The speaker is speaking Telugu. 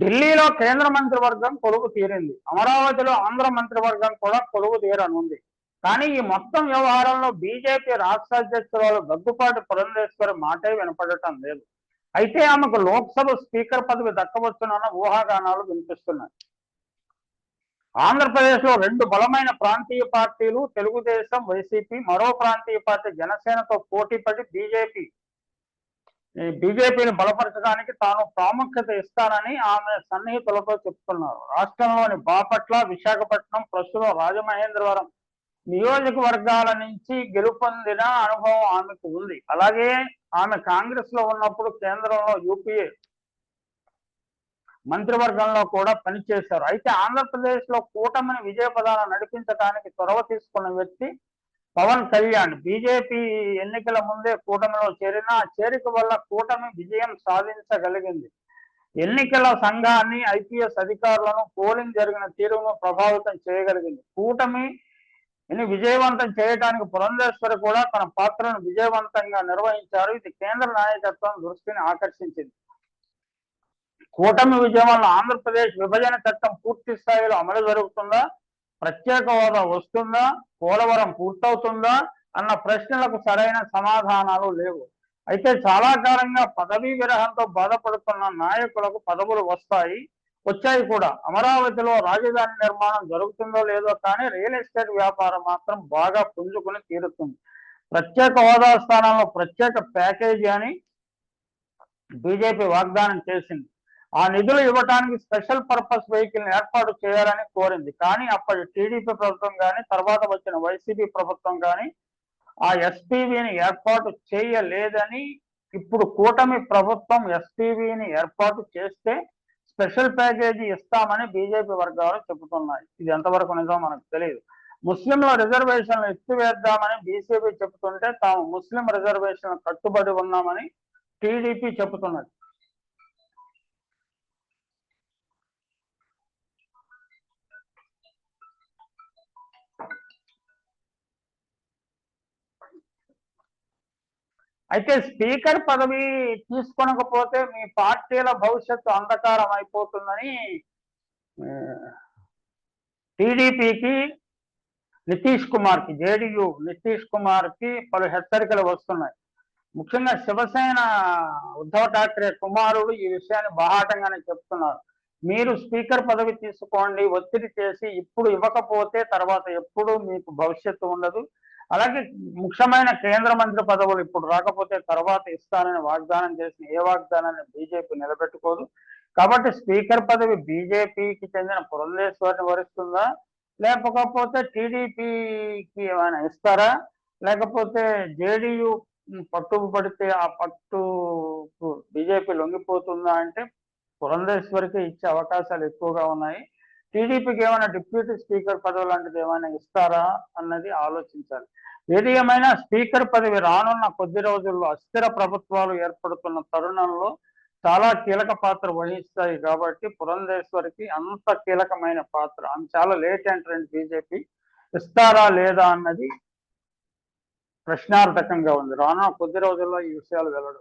ఢిల్లీలో కేంద్ర మంత్రివర్గం కొలువు తీరింది. అమరావతిలో ఆంధ్ర మంత్రివర్గం కూడా కొలువు తీరనుంది. కానీ ఈ మొత్తం వ్యవహారంలో బీజేపీ రాష్ట్ర అధ్యక్షురాలు దగ్గుపాటి పురంధేశ్వరి మాటే వినపడటం లేదు. అయితే ఆమెకు లోక్సభ స్పీకర్ పదవి దక్కవచ్చునన్న ఊహాగానాలు వినిపిస్తున్నాయి. ఆంధ్రప్రదేశ్లో రెండు బలమైన ప్రాంతీయ పార్టీలు తెలుగుదేశం వైసీపీ మరో ప్రాంతీయ పార్టీ జనసేనతో పోటీపడి బీజేపీ బీజేపీని బలపరచడానికి తాను ప్రాముఖ్యత ఇస్తానని ఆమె సన్నిహితులతో చెప్తున్నారు. రాష్ట్రంలోని బాపట్ల విశాఖపట్నం ప్రస్తుతం రాజమహేంద్రవరం నియోజకవర్గాల నుంచి గెలుపొందిన అనుభవం ఆమెకు ఉంది. అలాగే ఆమె కాంగ్రెస్లో ఉన్నప్పుడు కేంద్రంలో యూపీఏ మంత్రివర్గంలో కూడా పనిచేశారు. అయితే ఆంధ్రప్రదేశ్లో కూటమిని విజయ పదాలను నడిపించడానికి చొరవ తీసుకున్న వ్యక్తి పవన్ కళ్యాణ్ బీజేపీ ఎన్నికల ముందే కూటమిలో చేరిన ఆ చేరిక వల్ల కూటమి విజయం సాధించగలిగింది. ఎన్నికల సంఘాన్ని ఐపీఎస్ అధికారులను పోలింగ్ జరిగిన తీరును ప్రభావితం చేయగలిగింది. కూటమి ని విజయవంతం చేయడానికి పురంధేశ్వరి కూడా తన పాత్రను విజయవంతంగా నిర్వహించారు. ఇది కేంద్ర నాయకత్వం దృష్టిని ఆకర్షించింది. కూటమి విజయం వల్ల ఆంధ్రప్రదేశ్ విభజన చట్టం పూర్తి స్థాయిలో అమలు జరుగుతుందా? ప్రత్యేక హోదా వస్తుందా? పోలవరం పూర్తవుతుందా? అన్న ప్రశ్నలకు సరైన సమాధానాలు లేవు. అయితే చాలా కాలంగా పదవీ విరహంతో బాధపడుతున్న నాయకులకు పదవులు వస్తాయి. వచ్చాయి కూడా. అమరావతిలో రాజధాని నిర్మాణం జరుగుతుందో లేదో కానీ రియల్ ఎస్టేట్ వ్యాపారం మాత్రం బాగా పుంజుకుని తీరుతుంది. ప్రత్యేక హోదా స్థానంలో ప్రత్యేక ప్యాకేజీ అని బీజేపీ వాగ్దానం చేసింది. ఆ నిధులు ఇవ్వడానికి స్పెషల్ పర్పస్ వెహికల్ ఏర్పాటు చేయాలని కోరింది. కానీ అప్పటి టీడీపీ ప్రభుత్వం కానీ తర్వాత వచ్చిన వైసీపీ ప్రభుత్వం కానీ ఆ ఎస్పీవీని ఏర్పాటు చేయలేదని ఇప్పుడు కూటమి ప్రభుత్వం ఎస్పీవీని ఏర్పాటు చేస్తే స్పెషల్ ప్యాకేజీ ఇస్తామని బీజేపీ వర్గాలు చెబుతున్నాయి. ఇది ఎంతవరకు నిజమో మనకు తెలియదు. ముస్లింల రిజర్వేషన్లు ఎత్తివేద్దామని బీసీపీ చెబుతుంటే తాము ముస్లిం రిజర్వేషన్ కట్టుబడి ఉన్నామని టీడీపీ చెబుతున్నది. అయితే స్పీకర్ పదవి తీసుకొనకపోతే మీ పార్టీల భవిష్యత్తు అంధకారం అయిపోతుందని టీడీపీకి నితీష్ కుమార్కి జేడియు నితీష్ కుమార్కి పలు హెచ్చరికలు వస్తున్నాయి. ముఖ్యంగా శివసేన ఉద్ధవ్ ఠాక్రే కుమారుడు ఈ విషయాన్ని బహాటంగానే చెప్తున్నారు. మీరు స్పీకర్ పదవి తీసుకోండి ఒత్తిడి చేసి ఇప్పుడు ఇవ్వకపోతే తర్వాత ఎప్పుడు మీకు భవిష్యత్తు ఉండదు. అలాగే ముఖ్యమైన కేంద్ర మంత్రి పదవులు ఇప్పుడు రాకపోతే తర్వాత ఇస్తానని వాగ్దానం చేసిన ఏ వాగ్దానాన్ని బీజేపీ నిలబెట్టుకోదు. కాబట్టి స్పీకర్ పదవి బీజేపీకి చెందిన పురంధేశ్వరిని వరిస్తుందా? లేకపోతే టీడీపీకి ఏమైనా ఇస్తారా? లేకపోతే జేడీయూ పట్టు పడితే ఆ పట్టు బీజేపీ లొంగిపోతుందా అంటే పురంధేశ్వరికి ఇచ్చే అవకాశాలు ఎక్కువగా ఉన్నాయి. టీడీపీకి ఏమైనా డిప్యూటీ స్పీకర్ పదవి లాంటిది ఏమైనా ఇస్తారా అన్నది ఆలోచించాలి. ఏది ఏమైనా స్పీకర్ పదవి రానున్న కొద్ది రోజుల్లో అస్థిర ప్రభుత్వాలు ఏర్పడుతున్న తరుణంలో చాలా కీలక పాత్ర వహిస్తాయి కాబట్టి పురంధేశ్వరికి అంత కీలకమైన పాత్ర. ఆమె చాలా లేట్ ఎంట్రెంట్ బీజేపీ ఇస్తారా లేదా అన్నది ప్రశ్నార్థకంగా ఉంది. రానున్న కొద్ది రోజుల్లో ఈ విషయాలు వెల్లడు